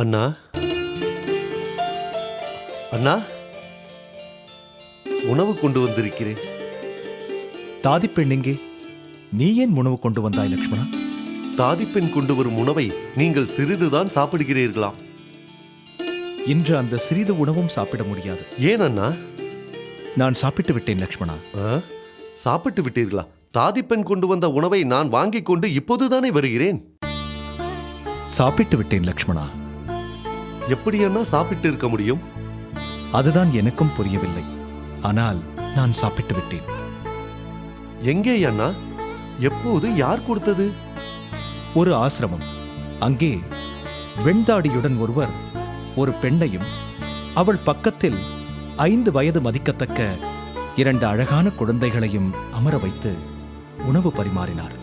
அண்ணா. அண்ணா உணவு கொண்டு வந்திருக்கிறேன். தாதிப்பெண் எங்கே? நீ ஏன் உணவு கொண்டு வந்தாய் லக்ஷ்மணா? தாதிப்பெண் கொண்டு வரும் உணவை நீங்கள் சிறிதுதான் சாப்பிடுகிறீர்களாம். இன்று அந்த சிறிது உணவும் சாப்பிட முடியாது. ஏன் அண்ணா? நான் சாப்பிட்டு விட்டேன் லக்ஷ்மணா. ஆ? சாப்பிட்டு விட்டீர்களா? தாதிப்பெண் கொண்டு வந்த உணவை நான் வாங்கிக் கொண்டு இப்போதுதானே வருகிறேன்? சாப்பிட்டு விட்டேன் லக்ஷ்மணா. எப்படி அண்ணா சாப்பிட்டு இருக்க முடியும்? அதுதான் எனக்கும் புரியவில்லை. ஆனால் நான் சாப்பிட்டு விட்டேன். எங்கே அண்ணா? எப்போது யார் கொடுத்தது? ஒரு ஆசிரமம். அங்கே வெண்தாடியுடன் ஒருவர் ஒரு பெண்ணையும் அவள் பக்கத்தில் ஐந்து வயது மதிக்கத்தக்க இரண்டு அழகான குழந்தைகளையும் அமர வைத்து உணவு பரிமாறினார்.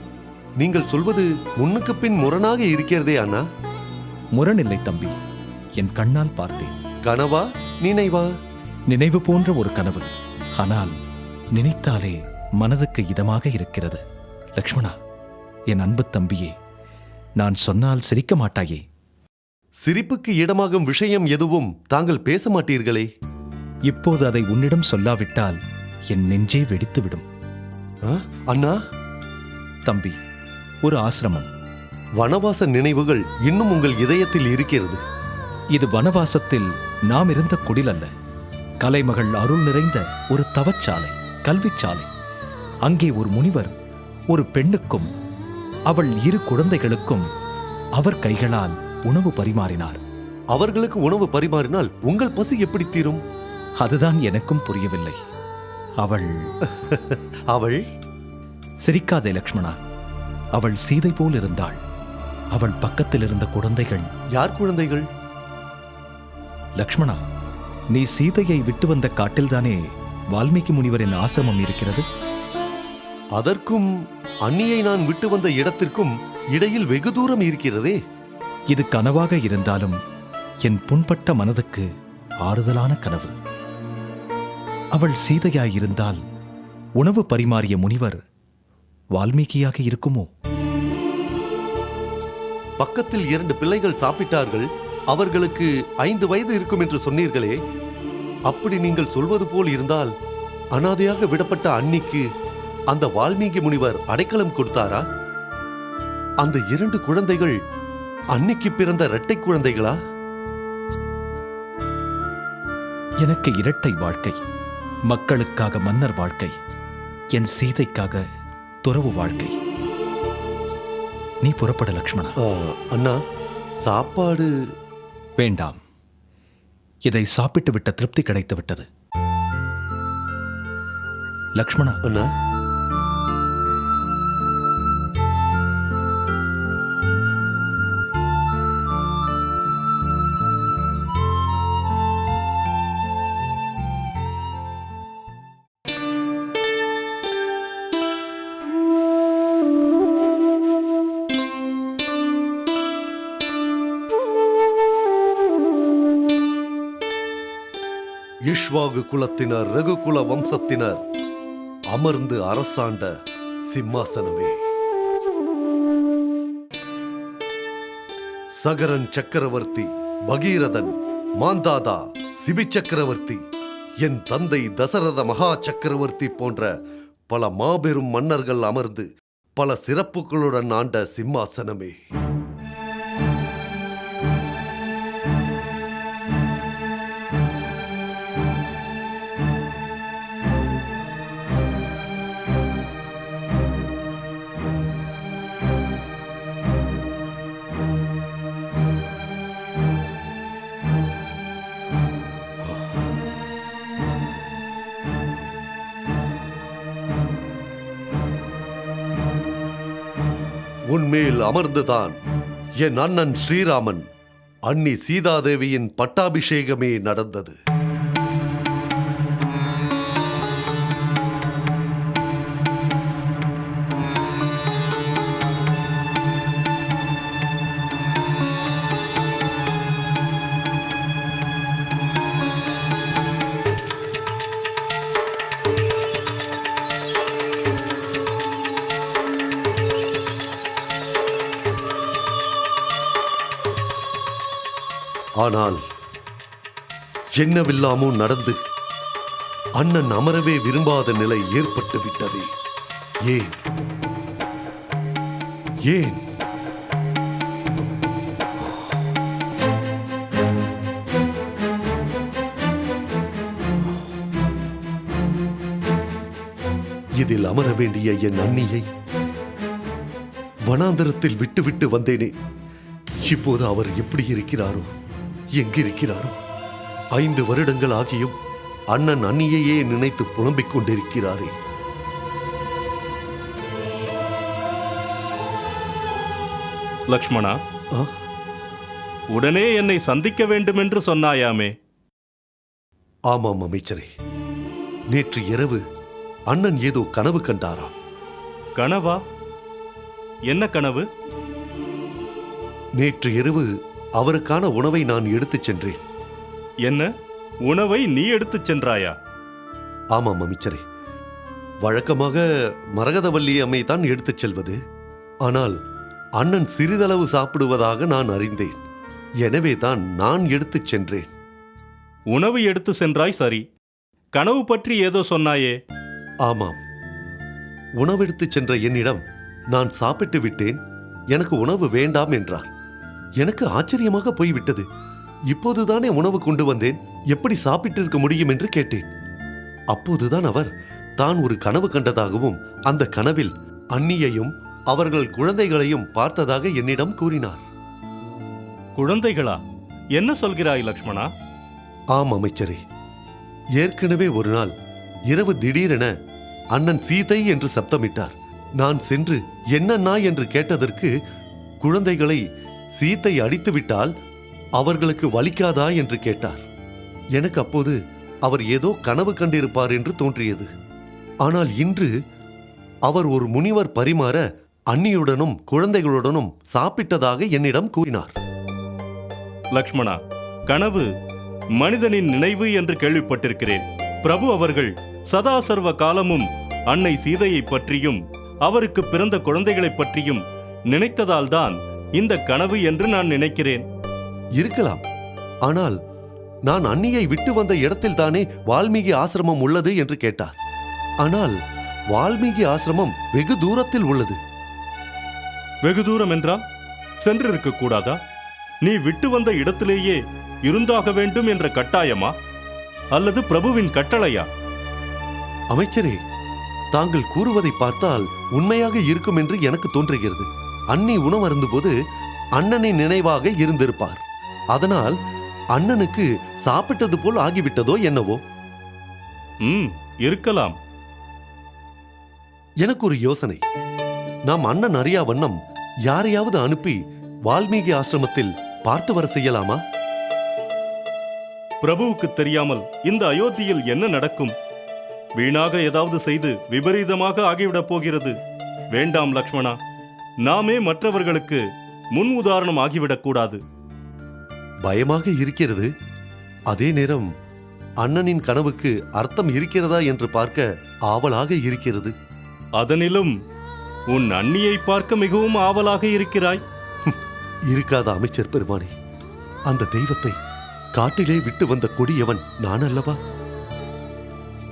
நீங்கள் சொல்வது முன்னுக்கு பின் முரணாக இருக்கிறதே அண்ணா? முரணில்லை தம்பி. என் கண்ணால் பார்த்தேன். கனவா? நினைவா? நினைவு போன்ற ஒரு கனவு. ஆனால் நினைத்தாலே மனதுக்கு இதமாக இருக்கிறது. லக்ஷ்மணா என் அன்பு தம்பியே நான் சொன்னால் சிரிக்க மாட்டாயே. சிரிப்புக்கு இடமாகும் விஷயம் எதுவும் தாங்கள் பேச மாட்டீர்களே. இப்போது அதை உன்னிடம் சொல்லாவிட்டால் என் நெஞ்சே வெடித்துவிடும். ஆ? அண்ணா? தம்பி ஒரு ஆசிரமம். வனவாச நினைவுகள் இன்னும் உங்கள் இதயத்தில் இருக்கிறது. இது வனவாசத்தில் நாம் இருந்த குடில் அல்ல. கலைமகள் அருள் நிறைந்த ஒரு தவச்சாலை கல்விச்சாலை. அங்கே ஒரு முனிவர் ஒரு பெண்ணுக்கும் அவள் இரு குழந்தைகளுக்கும் அவர் கைகளால் உணவு பரிமாறினார். அவர்களுக்கு உணவு பரிமாறினால் உங்கள் பசி எப்படி தீரும்? அதுதான் எனக்கும் புரியவில்லை. அவள் அவள்? சிரிக்காதே லக்ஷ்மணா. அவள் சீதை போல் இருந்தாள். அவள் பக்கத்தில் இருந்த குழந்தைகள் யார் குழந்தைகள்? லக்ஷ்மணா நீ சீதையை விட்டு வந்த காட்டில்தானே வால்மீகி முனிவரின் ஆசிரமம் இருக்கிறது? அதற்கும் அண்ணியை நான் விட்டு வந்த இடத்திற்கும் இடையில் வெகு தூரம் இருக்கிறதே. இது கனவாக இருந்தாலும் என் புண்பட்ட மனதுக்கு ஆறுதலான கனவு. அவள் சீதையாயிருந்தால் உணவு பரிமாறிய முனிவர் வால்மீகியாக இருக்குமோ? பக்கத்தில் இரண்டு பிள்ளைகள் சாப்பிட்டார்கள். அவர்களுக்கு ஐந்து வயது இருக்கும் என்று சொன்னீர்களே. அப்படி நீங்கள் சொல்வது போல் இருந்தால் அனாதையாக விடப்பட்ட அன்னிக்கு அந்த வால்மீகி முனிவர் அடைக்கலம் கொடுத்தாரா? அந்த இரண்டு குழந்தைகள் அன்னிக்கு பிறந்த இரட்டை குழந்தைகளா? எனக்கு இரட்டை வாழ்க்கை மக்களுக்காக மன்னர் வாழ்க்கை என் சீதைக்காக துறவு வாழ்க்கை. நீ புறப்பட லக்ஷ்மணா. அண்ணா சாப்பாடு வேண்டாம். இதை சாப்பிட்டு விட்ட திருப்தி கிடைத்து விட்டது லக்ஷ்மணா அண்ணா குலத்தினர் ரகுகுல வம்சத்தினர் அமர்ந்து அரசாண்ட சிம்மாசனமே. சகரன் சக்கரவர்த்தி பகீரதன் மாந்தாதா சிபி சக்கரவர்த்தி என் தந்தை தசரத மகா சக்கரவர்த்தி போன்ற பல மாபெரும் மன்னர்கள் அமர்ந்து பல சிறப்புகளுடன் ஆண்ட சிம்மாசனமே. உன்மேல் அமர்ந்துதான். என் அண்ணன் ஸ்ரீராமன் அன்னி சீதாதேவியின் பட்டாபிஷேகமே நடந்தது. ஆனால் என்னவெல்லாமோ நடந்து அண்ணன் அமரவே விரும்பாத நிலை ஏற்பட்டு விட்டது ஏன்? ஏன்? இதில் அமர வேண்டிய என் அண்ணியை வனாந்தரத்தில் விட்டுவிட்டு வந்தேனே. இப்போது அவர் எப்படி இருக்கிறாரோ? எங்கிருக்கிறாரோ? ஐந்து வருடங்கள் ஆகியும் அண்ணன் அண்ணியையே நினைத்து புலம்பிக் கொண்டிருக்கிறாரே. லக்ஷ்மணா? உடனே என்னை சந்திக்க வேண்டுமென்று சொன்னாயாமே? ஆமாம் அமைச்சரே. நேற்று இரவு அண்ணன் ஏதோ கனவு கண்டாராம் கனவா? என்ன கனவு? நேற்று இரவு அவருக்கான உணவை நான் எடுத்துச் சென்றேன். என்ன? உணவை நீ எடுத்துச் சென்றாயா? ஆமாம் அமைச்சரே. வழக்கமாக மரகதவல்லி அம்மை தான் எடுத்துச் செல்வது. ஆனால் அண்ணன் சிறிதளவு சாப்பிடுவதாக நான் அறிந்தேன். எனவே தான் நான் எடுத்துச் சென்றேன். உணவு எடுத்து சென்றாய் சரி. கனவு பற்றி ஏதோ சொன்னாயே. ஆமாம். உணவெடுத்துச் சென்ற என்னிடம் நான் சாப்பிட்டு விட்டேன். எனக்கு உணவு வேண்டாம் என்றார். எனக்கு ஆச்சரியமாக போய்விட்டது. இப்போதுதானே உணவு கொண்டு வந்தேன். எப்படி சாப்பிட்டிருக்க முடியும் என்று கேட்டேன். அப்போதுதான் அவர் தான் ஒரு கனவு கண்டதாகவும் அந்த கனவில் அன்னியையும் அவர்கள் குழந்தைகளையும் பார்த்ததாக என்னிடம் கூறினார். குழந்தைகளா? என்ன சொல்கிறாய் லக்ஷ்மணா? ஆம் அமைச்சரே. ஏற்கனவே ஒரு நாள் இரவு திடீரென அண்ணன் சீதை என்று சப்தமிட்டார். நான் சென்று என்னண்ணா என்று கேட்டதற்கு குழந்தைகளை சீத்தை அடித்துவிட்டால் அவர்களுக்கு வலிக்காதா என்று கேட்டார். எனக்கு அப்போது அவர் ஏதோ கனவு கண்டிருப்பார் என்று தோன்றியது. ஆனால் இன்று அவர் ஒரு முனிவர் பரிமாற அன்னியுடனும் குழந்தைகளுடனும் சாப்பிட்டதாக என்னிடம் கூறினார். லக்ஷ்மணா கனவு மனிதனின் நினைவு என்று கேள்விப்பட்டிருக்கிறேன். பிரபு அவர்கள் சதா சர்வ காலமும் அன்னை சீதையை பற்றியும் அவருக்கு பிறந்த குழந்தைகளைப் பற்றியும் நினைத்ததால்தான் இந்த கனவு என்று நான் நினைக்கிறேன். இருக்கலாம். ஆனால் நான் அன்னியை விட்டு வந்த இடத்தில் தானே வால்மீகி ஆசிரமம் உள்ளது என்று கேட்டார். ஆனால் வால்மீகி ஆசிரமம் வெகு தூரத்தில் உள்ளது. வெகு தூரம் என்றால் சென்றிருக்க கூடாதா? நீ விட்டு வந்த இடத்திலேயே இருந்தாக வேண்டும் என்ற கட்டாயமா? அல்லது பிரபுவின் கட்டளையா? அமைச்சரே தாங்கள் கூறுவதை பார்த்தால் உண்மையாக இருக்கும் என்று எனக்கு தோன்றுகிறது. அன்னி உணவருந்தும்போது அண்ணனின் நினைவாக இருந்திருப்பார். அதனால் அண்ணனுக்கு சாப்பிட்டது போல் ஆகிவிட்டதோ என்னவோ? ம் இருக்கலாம். எனக்கு ஒரு யோசனை. நாம் அண்ணன் அறியா வண்ணம் யாரையாவது அனுப்பி வால்மீகி ஆசிரமத்தில் பார்த்து வர செய்யலாமா? பிரபுவுக்கு தெரியாமல் இந்த அயோத்தியில் என்ன நடக்கும்? வீணாக ஏதாவது செய்து விபரீதமாக ஆகிவிடப் போகிறது. வேண்டாம் லக்ஷ்மணா. நாமே மற்றவர்களுக்கு முன் உதாரணம் ஆகிவிடக் கூடாது. பயமாக இருக்கிறது? அதே நேரம் அண்ணனின் கனவுக்கு அர்த்தம் இருக்கிறதா என்று பார்க்க ஆவலாக இருக்கிறது. அதனிலும் உன் அண்ணியை பார்க்க மிகவும் ஆவலாக இருக்கிறாய். இருக்காத அமைச்சர் பெருமானே? அந்த தெய்வத்தை காட்டிலே விட்டு வந்த கொடியவன் நான் அல்லவா?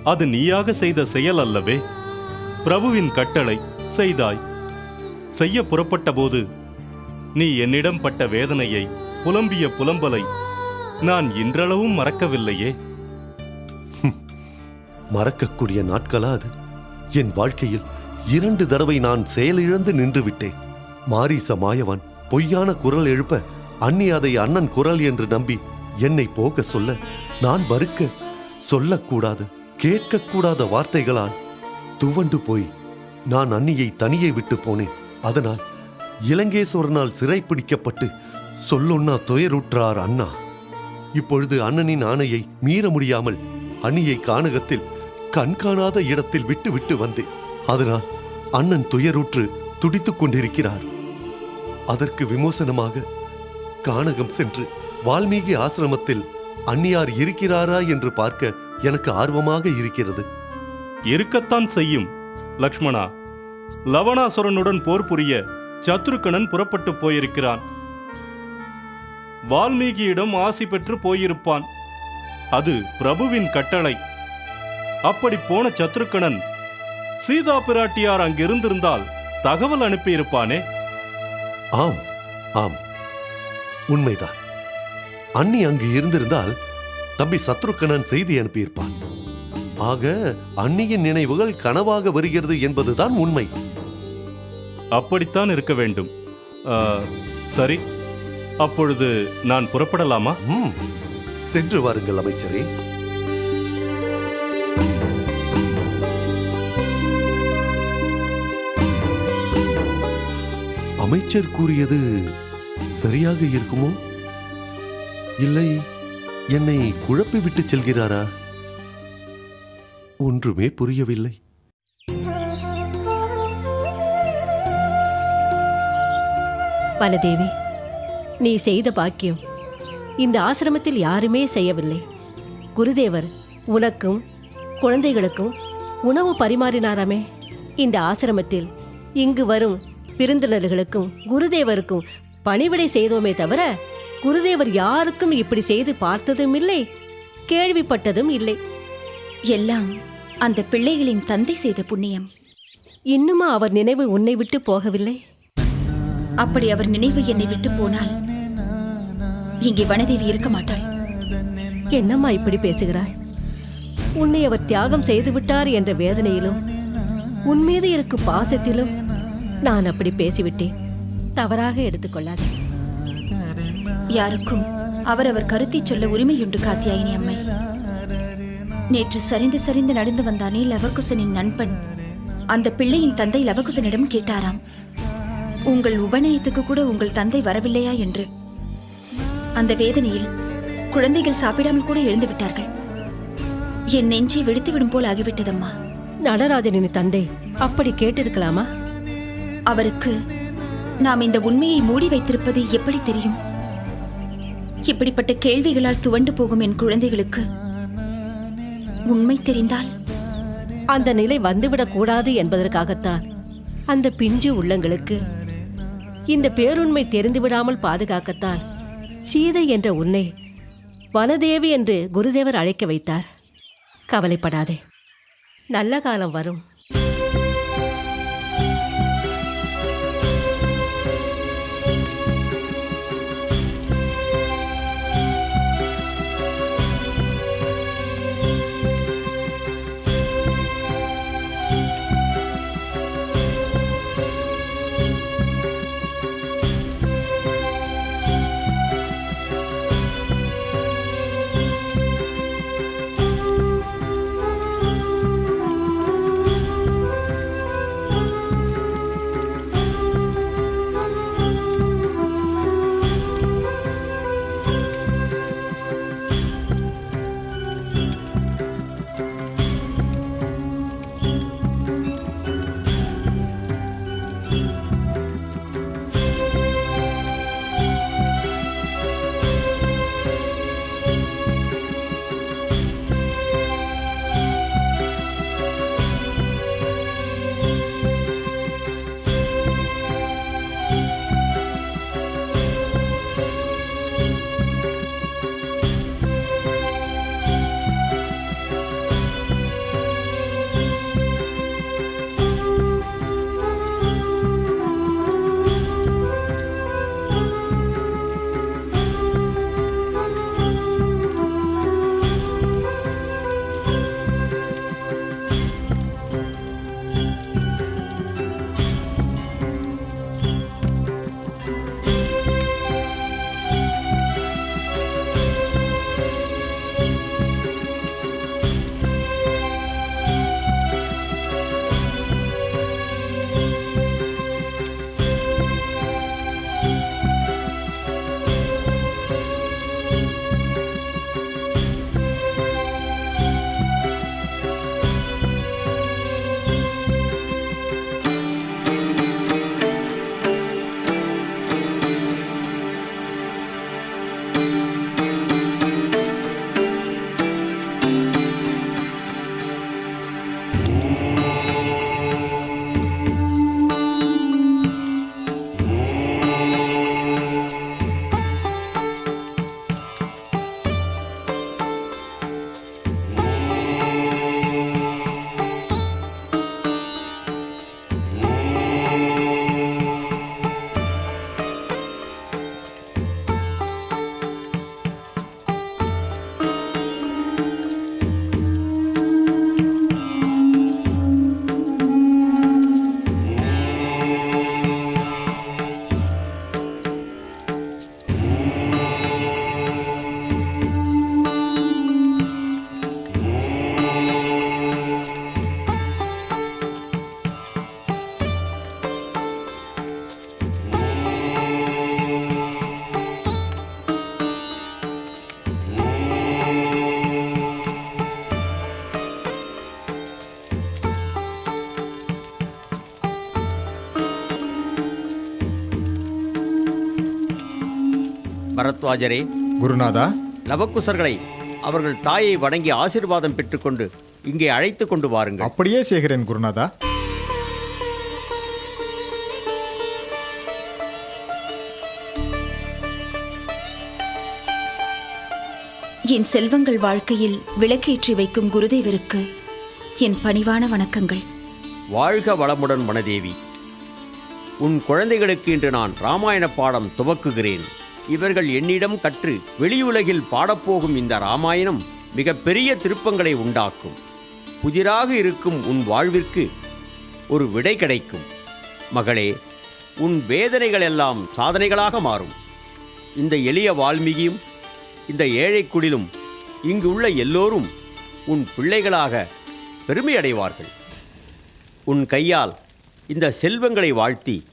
அது நீயாக செய்த செயல் அல்லவே. பிரபுவின் கட்டளை செய்தாய். செய்ய புறப்பட்ட போது நீ என்னிடம் பட்ட வேதனையை புலம்பிய புலம்பலை நான் இன்றளவும் மறக்கவில்லையே. மறக்கக்கூடிய நாட்களா அது? என் வாழ்க்கையில் இரண்டு தடவை நான் செயலிழந்து நின்று விட்டேன் மாரீச மாயவன் பொய்யான குரல் எழுப்ப அண்ணி அதை அண்ணன் குரல் என்று நம்பி என்னை போக சொல்ல நான் மறுக்க சொல்லக்கூடாத கேட்கக்கூடாத வார்த்தைகளால் துவண்டு போய் நான் அன்னியை தனியே விட்டு போனேன். அதனால் இலங்கேஸ்வரனால் சிறை பிடிக்கப்பட்டு சொல்லொன்னா துயருற்றார் அண்ணா. இப்பொழுது அண்ணனின் ஆணையை மீற முடியாமல் அண்ணியை கானகத்தில் கண்காணாத இடத்தில் விட்டு விட்டு வந்தேன் அதனால் அண்ணன் துயருற்று துடித்துக் கொண்டிருக்கிறார். அதற்கு விமோசனமாக கானகம் சென்று வால்மீகி ஆசிரமத்தில் அந்நியார் இருக்கிறாரா என்று பார்க்க எனக்கு ஆர்வமாக இருக்கிறது. இருக்கத்தான் செய்யும் லக்ஷ்மணா. லவணாசுரனுடன் போர் புரிய சத்ருக்கணன் புறப்பட்டு போயிருக்கிறான். வால்மீகியிடம் ஆசி பெற்று போயிருப்பான். அது பிரபுவின் கட்டளை. அப்படி போன சத்ருக்கணன் சீதா பிராட்டியார் அங்கிருந்திருந்தால் தகவல் அனுப்பியிருப்பானே? ஆம் ஆம். உண்மைதான். அண்ணி அங்கு இருந்திருந்தால் தம்பி சத்ருக்கணன் செய்தி அனுப்பியிருப்பான். ஆக அண்ணியின் நினைவுகள் கனவாக வருகிறது என்பதுதான் உண்மை. அப்படித்தான் இருக்க வேண்டும். ஆ, சரி அப்பொழுது நான் புறப்படலாமா? ம் சென்று வாருங்கள் அமைச்சரே. அமைச்சர் கூறியது சரியாக இருக்குமோ? இல்லை என்னை குழப்பி விட்டு செல்கிறாரா? ஒன்றுமே புரியவில்லை. வனதேவி நீ செய்த பாக்கியம் இந்த ஆசிரமத்தில் யாருமே செய்யவில்லை. குருதேவர் உனக்கும் குழந்தைகளுக்கும் உணவு பரிமாறினாராமே. இந்த ஆசிரமத்தில் இங்கு வரும் விருந்தினர்களுக்கும் குருதேவருக்கும் பணிவிடை செய்தோமே தவிர குருதேவர் யாருக்கும் இப்படி செய்து பார்த்ததும் இல்லை கேள்விப்பட்டதும் இல்லை. எல்லாம் அந்த பிள்ளைகளின் தந்தை செய்த புண்ணியம். இன்னுமா அவர் நினைவு உன்னை விட்டு போகவில்லை? அப்படி அவர் நினைவு என்னை விட்டு போனால் இங்கே வனதேவி இருக்க மாட்டாள். என்னம்மா இப்படி பேசுகிறாய்? உன்னை அவர் தியாகம் செய்து விட்டார் என்ற வேதனையிலும் உன் மீது இருக்கும் பாசத்திலும் நான் அப்படி பேசிவிட்டேன். தவறாக எடுத்துக்கொள்ளாதே. யாருக்கும் அவரவர் கருத்தை சொல்ல உரிமையுண்டு காத்தியாயினி அம்மை. நேற்று சரிந்து சரிந்து நடந்து வந்தானே லவகுசனின் நண்பன். அந்த பிள்ளையின் தந்தை லவகுசனிடம் கேட்டாராம் உங்கள் உபநயத்துக்கு கூட உங்கள் தந்தை வரவில்லையா? என்று. அந்த வேதனையில் குழந்தைகள் சாப்பிடாமல் கூட எழுந்து விட்டார்கள். என் நெஞ்சை வெடித்துவிடும் போல் ஆகிவிட்டதம்மா. நடராஜனின் தந்தை அப்படி கேட்டிருக்கலாமா? அவருக்கு நாம் இந்த உண்மையை மூடி வைத்திருப்பது எப்படி தெரியும்? இப்படிப்பட்ட கேள்விகளால் துவண்டு போகும் என் குழந்தைகளுக்கு உண்மை தெரிந்தால்? அந்த நிலை வந்துவிடக் கூடாது என்பதற்காகத்தான் அந்த பிஞ்சு உள்ளங்களுக்கு இந்த பேருண்மை தெரிந்துவிடாமல் பாதுகாக்கத்தான் சீதை என்ற உன்னை வனதேவி என்று குருதேவர் அழைக்க வைத்தார். கவலைப்படாதே. நல்ல காலம் வரும். பரத்வாஜரே குருநாதா. லவக்குசர்களை அவர்கள் தாயை வணங்கி ஆசீர்வாதம் பெற்றுக்கொண்டு இங்கே அழைத்து கொண்டு வாருங்கள். அப்படியே செய்கிறேன் குருநாதா. என் செல்வங்கள் வாழ்க்கையில் விளக்கேற்றி வைக்கும் குருதேவருக்கு என் பணிவான வணக்கங்கள். வாழ்க வளமுடன் மனதேவி. உன் குழந்தைகளுக்கு இன்று நான் ராமாயண பாடம் துவக்குகிறேன். இவர்கள் என்னிடம் கற்று வெளியுலகில் பாடப்போகும் இந்த ராமாயணம் மிகப்பெரிய திருப்பங்களை உண்டாக்கும். புதிராக இருக்கும் உன் வாழ்விற்கு ஒரு விடை கிடைக்கும். மகளே உன் வேதனைகள் எல்லாம் சாதனைகளாக மாறும். இந்த எளிய வால்மீகியும் இந்த ஏழை குடிலும் இங்கு உள்ள எல்லோரும் உன் பிள்ளைகளாக பெருமையடைவார்கள். உன் கையால் இந்த செல்வங்களை வாழ்த்தி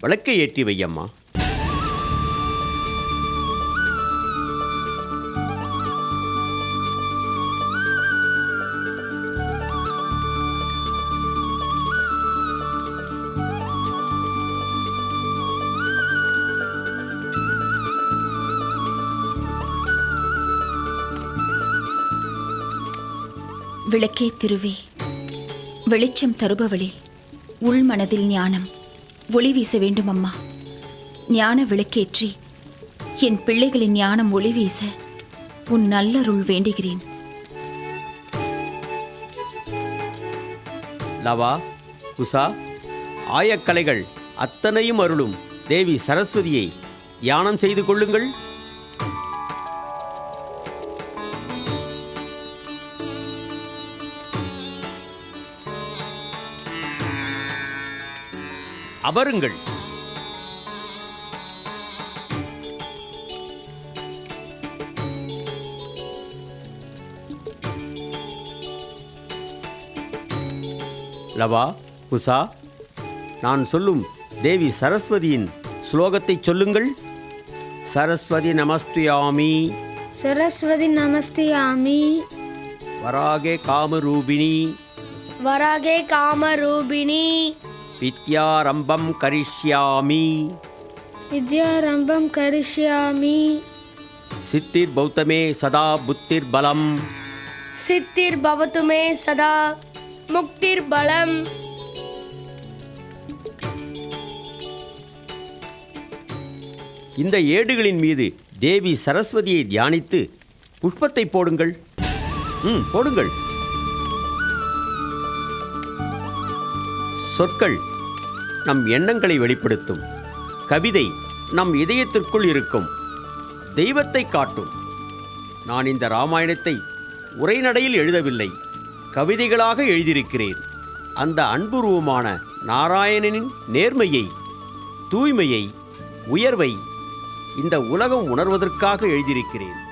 விளக்கை ஏற்றி வையம்மா. விளக்கே திருவே. வெளிச்சம் தருபவளே உள் மனதில் ஞானம் ஒளி வீச வேண்டும் அம்மா ஞான விளக்கேற்றி என் பிள்ளைகளின் ஞானம் ஒளி வீச உன் நல்லருள் வேண்டுகிறேன். லவா உஷா ஆயக்கலைகள் அத்தனையும் அருளும் தேவி சரஸ்வதியை தியானம் செய்து கொள்ளுங்கள். அமருங்கள் லவா குசா நான் சொல்லும் தேவி சரஸ்வதியின் ஸ்லோகத்தை சொல்லுங்கள் சரஸ்வதி நமஸ்துயாமி सरस्वती नमस्यामि வராகே காமரூபிணி वरागे कामरूपिणी வித்யாரம்பம் கரிஷ்யாமி வித்யாரம்பம் கரிஷ்யாமி சித்திர் பௌத்தமே சதா புத்திர் பலம் சித்திர் பவத்துமே சதா முக்திர் பலம் இந்த ஏடுகளின் மீது தேவி சரஸ்வதியை தியானித்து புஷ்பத்தை போடுங்கள். ம் போடுங்கள். சொற்கள் நம் எண்ணங்களை வெளிப்படுத்தும். கவிதை நம் இதயத்திற்குள் இருக்கும். தெய்வத்தை காட்டும். நான் இந்த ராமாயணத்தை உரைநடையில் எழுதவில்லை. கவிதைகளாக எழுதியிருக்கிறேன். அந்த அன்புருவமான நாராயணனின் நேர்மையை தூய்மையை உயர்வை இந்த உலகம் உணர்வதற்காக எழுதியிருக்கிறேன்.